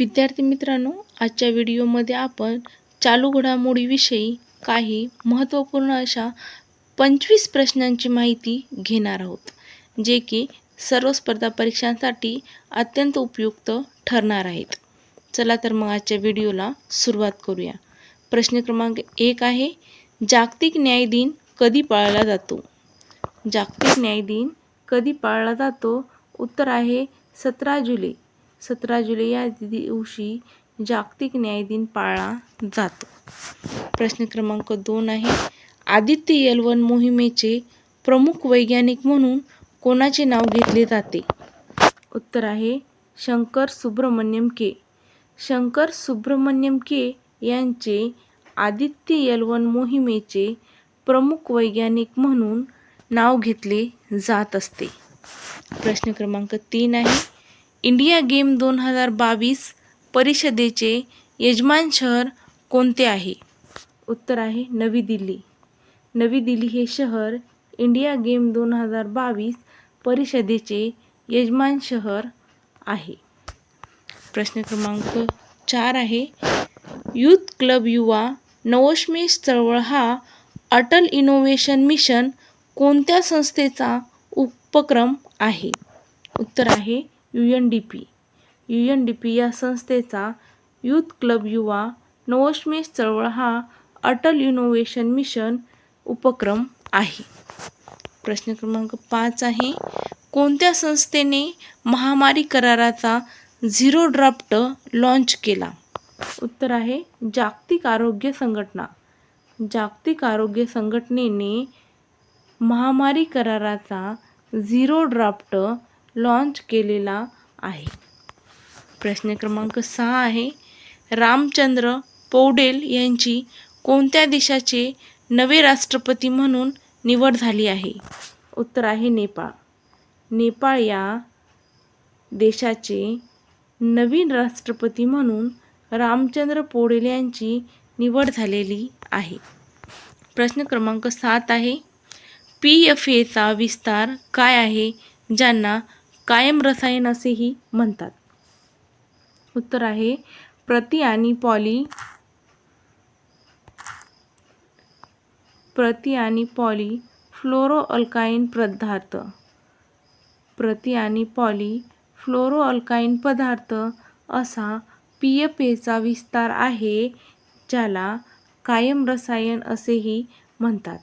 विद्यार्थी मित्रांनो आजच्या व्हिडिओमध्ये आपण चालू घडामोडीविषयी काही महत्त्वपूर्ण अशा पंचवीस प्रश्नांची माहिती घेणार आहोत जे की सर्व स्पर्धा परीक्षांसाठी अत्यंत उपयुक्त ठरणार आहेत. चला तर मग आजच्या व्हिडिओला सुरुवात करूया. प्रश्न क्रमांक एक आहे जागतिक न्याय दिन कधी पाळला जातो? जागतिक न्याय दिन कधी पाळला जातो? उत्तर आहे सतरा जुलै. सतरा जुलै या दिवशी जागतिक न्याय दिन पाळला जातो. प्रश्न क्रमांक दोन आहे आदित्य यलवन मोहिमेचे प्रमुख वैज्ञानिक म्हणून कोणाचे नाव घेतले जाते? उत्तर आहे शंकर सुब्रमण्यम के. शंकर सुब्रमण्यम के यांचे आदित्य यलवन मोहिमेचे प्रमुख वैज्ञानिक म्हणून नाव घेतले जात असते. प्रश्न क्रमांक तीन आहे इंडिया गेम दोन हजार बावीस परिषदेचे यजमान शहर कोणते आहे? उत्तर आहे नवी दिल्ली. नवी दिल्ली हे शहर इंडिया गेम दोन हजार बावीस परिषदेचे यजमान शहर आहे. प्रश्न क्रमांक चार आहे. यूथ क्लब युवा नवोन्मेष चळवळ हा अटल इनोव्हेशन मिशन कोणत्या संस्थेचा उपक्रम आहे? उत्तर आहे U N D P. U N D P या संस्थेचा यूथ क्लब युवा नवोन्मेष चळवळ हा अटल इनोव्हेशन मिशन उपक्रम आहे. प्रश्न क्रमांक पाच आहे कोणत्या संस्थेने महामारी कराराचा झिरो ड्राफ्ट लॉन्च केला? उत्तर आहे जागतिक आरोग्य संघटना. जागतिक आरोग्य संघटनेने महामारी कराराचा झिरो ड्राफ्ट लॉन्च केलेला आहे. प्रश्न क्रमांक सहा आहे रामचंद्र पौडेल यांची कोणत्या देशाचे नवे राष्ट्रपती म्हणून निवड झाली आहे? उत्तर आहे नेपाळ. नेपाळ या देशाचे नवीन राष्ट्रपती म्हणून रामचंद्र पौडेल यांची निवड झालेली आहे. प्रश्न क्रमांक सात आहे पी एफ एचा विस्तार काय आहे ज्यांना कायम रसायन असेही म्हणतात. उत्तर आहे प्रति आणि पॉली प्रति आणि पॉली फ्लोरोअल्काईन पदार्थ. प्रति आणि पॉली फ्लोरोअल्काईन पदार्थ असा पी एफ एचा विस्तार आहे ज्याला कायम रसायन असेही म्हणतात.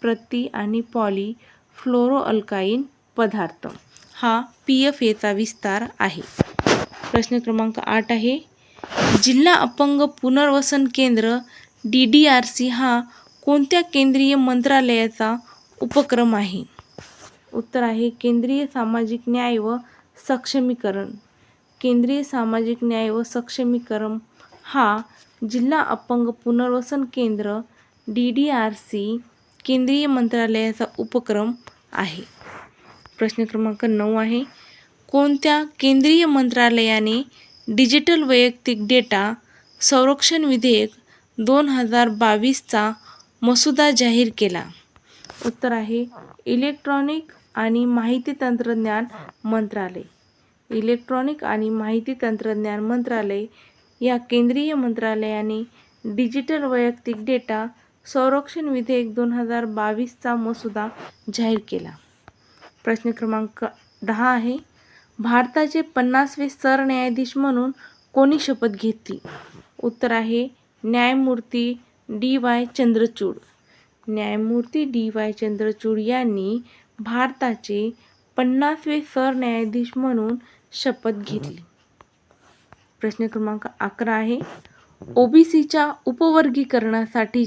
प्रति आणि पॉली फ्लोरोअल्काईन पदार्थ. हा पी एफ एचा विस्तार आहे. प्रश्न क्रमांक आठ आहे. जिल्हा अपंग पुनर्वसन केंद्र डी डी आर सी हा कोणत्या केंद्रीय मंत्रालयाचा उपक्रम आहे? उत्तर आहे केंद्रीय सामाजिक न्याय व सक्षमीकरण. केंद्रीय सामाजिक न्याय व सक्षमीकरण हा जिल्हा अपंग पुनर्वसन केंद्र डी डी आर सी केंद्रीय मंत्रालयाचा उपक्रम आहे. प्रश्न क्रमांक नऊ आहे. कोणत्या केंद्रीय मंत्रालयाने डिजिटल वैयक्तिक डेटा संरक्षण विधेयक दोन हजार बावीसचा मसुदा जाहीर केला? उत्तर आहे इलेक्ट्रॉनिक आणि माहिती तंत्रज्ञान मंत्रालय. इलेक्ट्रॉनिक आणि माहिती तंत्रज्ञान मंत्रालय या केंद्रीय मंत्रालयाने डिजिटल वैयक्तिक डेटा संरक्षण विधेयक दोन हजार बावीसचा मसुदा जाहीर केला. प्रश्न क्रमांक दहा आहे. भारताचे पन्नासवे सरन्यायाधीश म्हणून कोणी शपथ घेतली? उत्तर आहे न्यायमूर्ती डी वाय चंद्रचूड. न्यायमूर्ती डी वाय चंद्रचूड यांनी भारताचे पन्नासवे सरन्यायाधीश म्हणून शपथ घेतली. प्रश्न क्रमांक अकरा आहे. ओबीसीच्या उपवर्गीकरणासाठी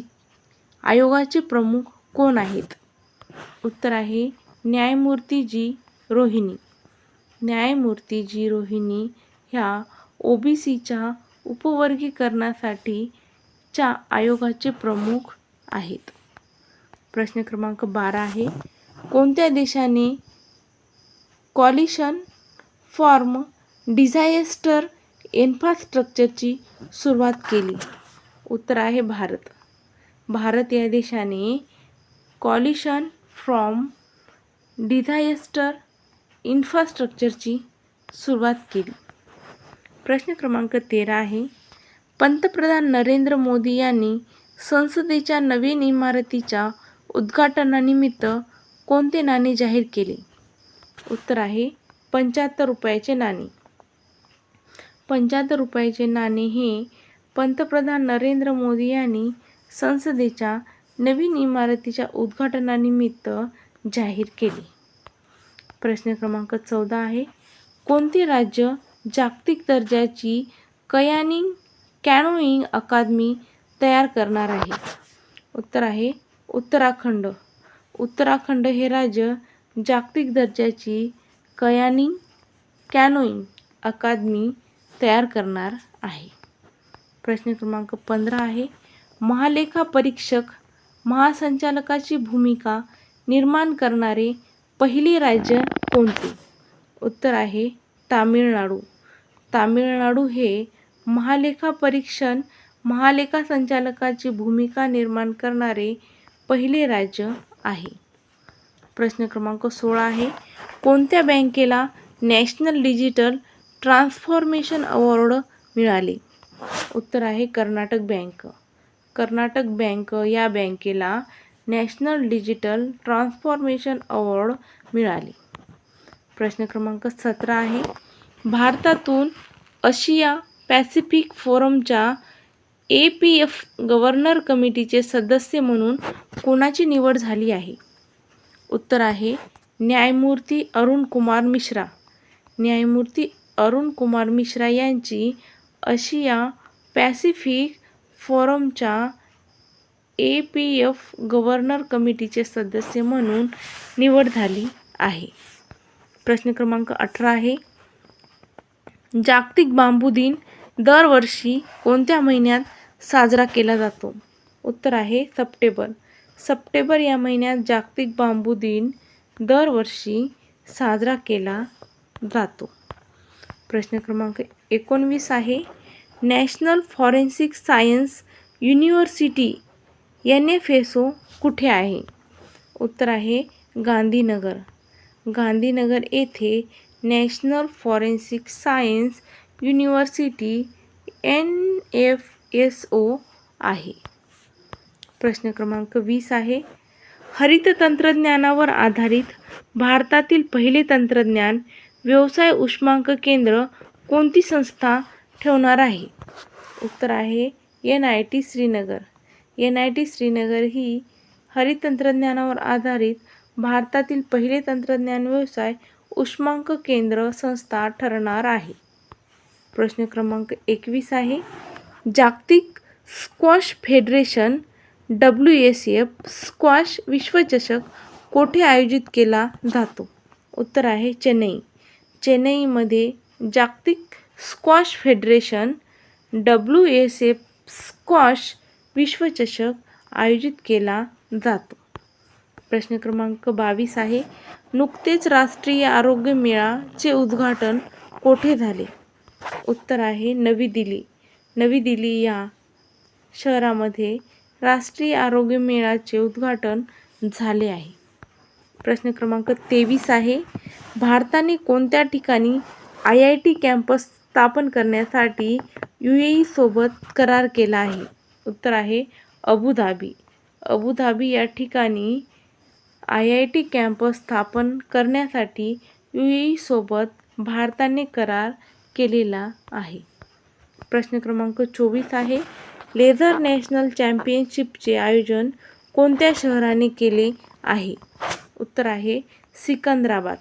आयोगाचे प्रमुख कोण आहेत? उत्तर आहे न्यायमूर्ती जी रोहिणी. न्यायमूर्ती जी रोहिणी ह्या ओ ओबीसीच्या उपवर्गीकरणासाठी च्या आयोगाचे प्रमुख आहेत. प्रश्न क्रमांक बारा आहे कोणत्या देशाने कॉलिशन फॉर्म डिझायस्टर इन्फ्रास्ट्रक्चरची सुरुवात केली? उत्तर आहे भारत. भारत या देशाने कॉलिशन फ्रॉम डिझायस्टर इन्फ्रास्ट्रक्चरची सुरुवात केली. प्रश्न क्रमांक तेरा आहे पंतप्रधान नरेंद्र मोदी यांनी संसदेच्या नवीन इमारतीच्या उद्घाटनानिमित्त कोणते नाणे जाहीर केले? उत्तर आहे पंच्याहत्तर रुपयाचे नाणे. पंच्याहत्तर रुपयाचे नाणे हे पंतप्रधान नरेंद्र मोदी यांनी संसदेच्या नवीन इमारतीच्या उद्घाटनानिमित्त जाहीर केली. प्रश्न क्रमांक चौदा आहे कोणते राज्य जागतिक दर्जाची कयानिंग कॅनोईंग अकादमी तयार करणार आहे? उत्तर आहे उत्तराखंड. उत्तराखंड हे राज्य जागतिक दर्जाची कयानिंग कॅनोईंग अकादमी तयार करणार आहे. प्रश्न क्रमांक पंधरा आहे महालेखा परीक्षक महासंचालकाची भूमिका निर्माण करणारे पहिले राज्य कोणते? उत्तर आहे तामिळनाडू. तामिळनाडू हे महालेखा परीक्षण महालेखा संचालकाची भूमिका निर्माण करणारे पहिले राज्य आहे. प्रश्न क्रमांक सोळा आहे. कोणत्या बँकेला नॅशनल डिजिटल ट्रान्सफॉर्मेशन अवॉर्ड मिळाले? उत्तर आहे कर्नाटक बँक. कर्नाटक बँक या बँकेला नॅशनल डिजिटल ट्रान्सफॉर्मेशन अवॉर्ड मिळाले. प्रश्न क्रमांक सतरा आहे. भारतातून आशिया पॅसिफिक फोरमच्या ए पी एफ गव्हर्नर कमिटीचे सदस्य म्हणून कोणाची निवड झाली आहे? उत्तर आहे न्यायमूर्ती अरुण कुमार मिश्रा. न्यायमूर्ती अरुण कुमार मिश्रा यांची आशिया पॅसिफिक फोरमच्या ए पी एफ गव्हर्नर कमिटीचे सदस्य म्हणून निवड झाली आहे. प्रश्न क्रमांक अठरा आहे. जागतिक बांबू दिन दरवर्षी कोणत्या महिन्यात साजरा केला जातो? उत्तर आहे सप्टेंबर. सप्टेंबर या महिन्यात जागतिक बांबू दिन दरवर्षी साजरा केला जातो. प्रश्न क्रमांक एकोणवीस आहे. National forensic science university N F S O कुठे आहे? उत्तर आहे गांधीनगर. गांधीनगर येथे national forensic science university N F S O आहे. प्रश्न क्रमांक वीस आहे. हरित तंत्रज्ञानावर आधारित भारतातील पहिले तंत्रज्ञान व्यवसाय उष्मांक केंद्र कोणती संस्था ठेवणार आहे? उत्तर आहे N I T Srinagar. N I T Srinagar ही हरित तंत्रज्ञानावर आधारित भारतातील पहिले तंत्रज्ञान व्यवसाय उष्मांक केंद्र संस्था ठरणार आहे. प्रश्न क्रमांक एकवीस आहे. जागतिक squash federation W S F squash विश्वचषक कोठे आयोजित केला जातो? उत्तर आहे चेन्नई. चेन्नईमध्ये जागतिक squash federation W S F squash विश्वचषक आयोजित केला जातो. प्रश्न क्रमांक बावीस आहे. नुकतेच राष्ट्रीय आरोग्य मेळाचे उद्घाटन कोठे झाले? उत्तर आहे नवी दिल्ली. नवी दिल्ली या शहरामध्ये राष्ट्रीय आरोग्य मेळाचे उद्घाटन झाले आहे. प्रश्न क्रमांक तेवीस आहे. भारताने कोणत्या ठिकाणी आय आय टी कॅम्पस स्थापन करण्यासाठी यू ए ईसोबत करार केला आहे? उत्तर आहे अबुधाबी अबुधाबी या ठिकाणी आय आय टी कॅम्पस स्थापन करण्यासाठी यू सोबत ईसोबत भारताने करार केलेला आहे. प्रश्न क्रमांक चोवीस आहे. लेझर नॅशनल चॅम्पियनशिपचे आयोजन कोणत्या शहराने केले आहे? उत्तर आहे सिकंदराबाद.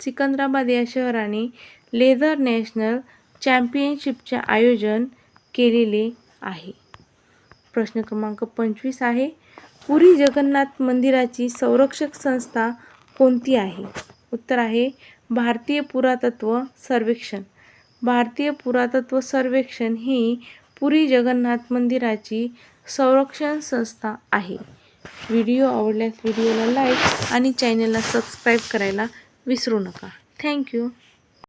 सिकंदराबाद या शहराने लेझर नॅशनल चॅम्पियनशिपचे आयोजन केलेले आहे. प्रश्न क्रमांक पंचवीस आहे पुरी जगन्नाथ मंदिराची संरक्षक संस्था कोणती आहे? उत्तर आहे भारतीय पुरातत्व सर्वेक्षण. भारतीय पुरातत्व सर्वेक्षण ही पुरी जगन्नाथ मंदिराची संरक्षण संस्था आहे. व्हिडिओ आवडल्यास व्हिडिओला लाईक आणि चॅनलला सबस्क्राईब करायला विसरू नका. थँक्यू.